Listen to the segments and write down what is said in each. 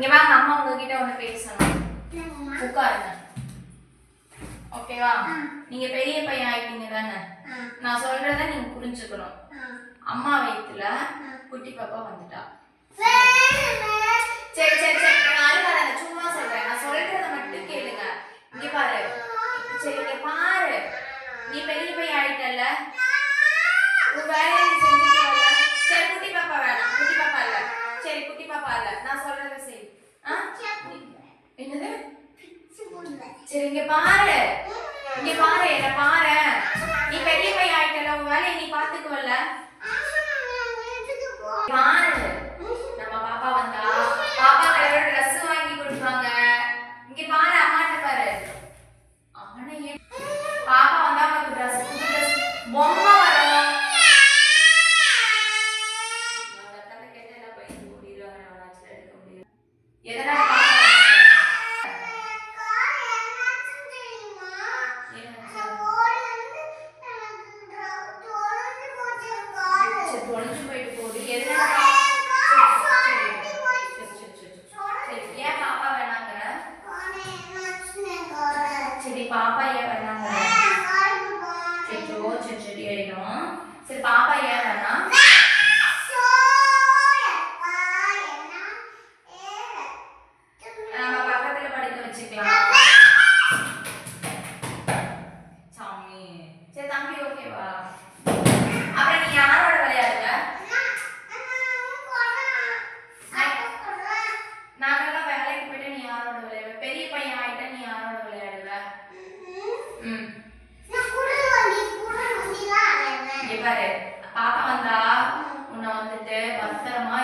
இங்க வாங்க அம்மா உங்ககிட்ட ஒண்ணு பேசணும். உட்காருங்க. ஓகேவா நீங்க பெரிய பையன் ஆயிட்டீங்க தானே? நான் சொல்றத நீங்க புரிஞ்சுக்கணும். அம்மா வயித்துல குட்டி பாப்பா வந்துட்டா. சரி சரி சரி நான் அழுகாத சும்மா சொல்றேன் நான் சொல்றத மட்டும் கேளுங்க இங்க பாரு சரி இங்க பாரு நீ பெரிய பையன் ஆயிட்டல்ல உன் வேலையை நீ செஞ்சுட்டு வரல சரி குட்டி பாப்பா வேணாம் குட்டி பாப்பா இல்ல சரி குட்டி பாப்பா இல்ல நான் சொல்றத செய் ஆ? என்னது சரி ஏன் வேணாங்கிற சச்சோ சரி சரி ஆயிடும் சரி பாப்பா ஏன் வேணாம் நம்ம பக்கத்துல படுக்க வச்சுக்கலாம். சாமி. சரி தம்பி ஓகேவா அப்புறம் நீ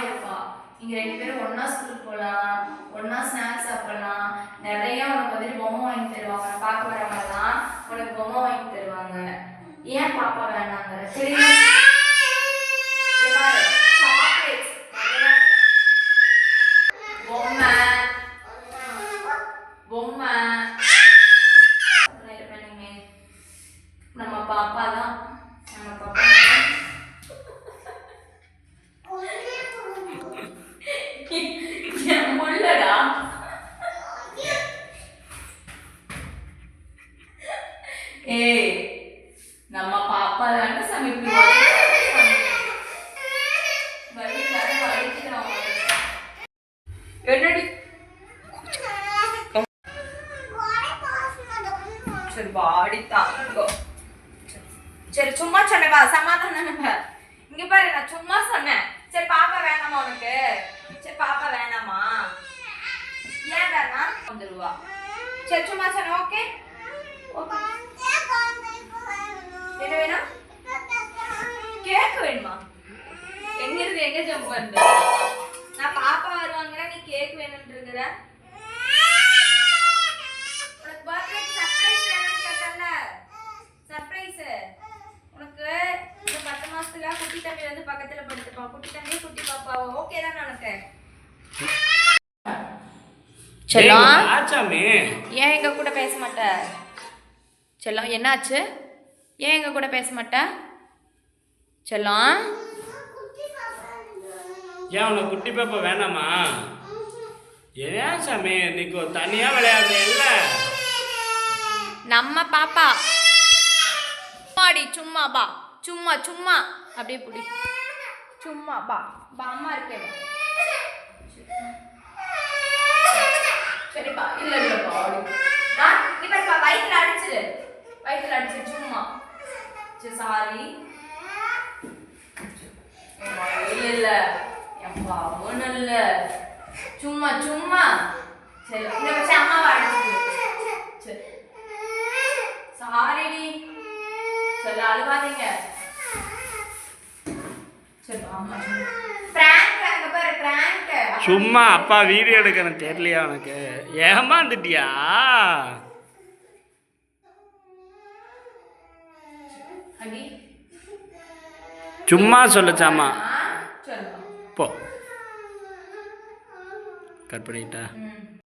இருப்பா நீங்க ரெண்டு பேரும் ஒண்ணா ஸ்கூல் போலாம் ஒண்ணா ஸ்நாக்ஸ் சாப்பிடலாம். நிறைய உனக்கு வந்துட்டு பொம்மை வாங்கி தருவாங்க. பார்க்க வரவங்கலாம் உனக்கு பொம்மை வாங்கி தருவாங்க. ஏன் பாப்பா வேணாங்கிற? சரி பொம்மை. பொம்மை. நம்ம பாப்பா தான் நம்ம பாப்பா. ஏய் நம்ம பாப்பா தானே சாமி என்னடி சரி வாடி சரி சும்மா சொன்னேன் வா சமாதானம் இங்க பாரு நான் சும்மா சொன்னேன் சரி பாப்பா வேணாமா உனக்கு சரி பாப்பா வேணாமா ஏன் வேணாம் வந்துருவா சரி சும்மா சொன்னேன் ஓகே ஓகே தானே உனக்கு செல்லம் ஆச்சாமி ஏன் எங்க கூட பேச மாட்ட? செல்லம் என்னாச்சு? ஏன் எங்க கூட பேச மாட்ட? செல்லம் ஏன் உனக்கு குட்டி பாப்பா வேணாமா? ஏன் சாமி? இன்னைக்கு தனியா விளையாடுற இல்ல? நம்ம பாப்பா. சும்மாடி சும்மா பா சும்மா சும்மா. அப்படியே புடி. சும்மா பா. பா அம்மா இருக்கே. சரிப்பா இல்ல இல்ல பாடி ஆ நீ அடிச்சு அடிச்சிரு. அடிச்சிரு சும்மா. சரி சாரி இல்ல இல்ல. என் பாவம் இல்ல. சும்மா சும்மா. சரி இந்த பச்சை அம்மாவை அடிச்சு சரி. சாரிடி சொல்ல அழுவாதீங்க. சும்மா அப்பா வீடியோ எடுக்கணும் தெரியலையா உனக்கு? ஏமாந்துட்டியா? சும்மா சொல்லச்சாமா போ. கட் பண்ணிட்டா.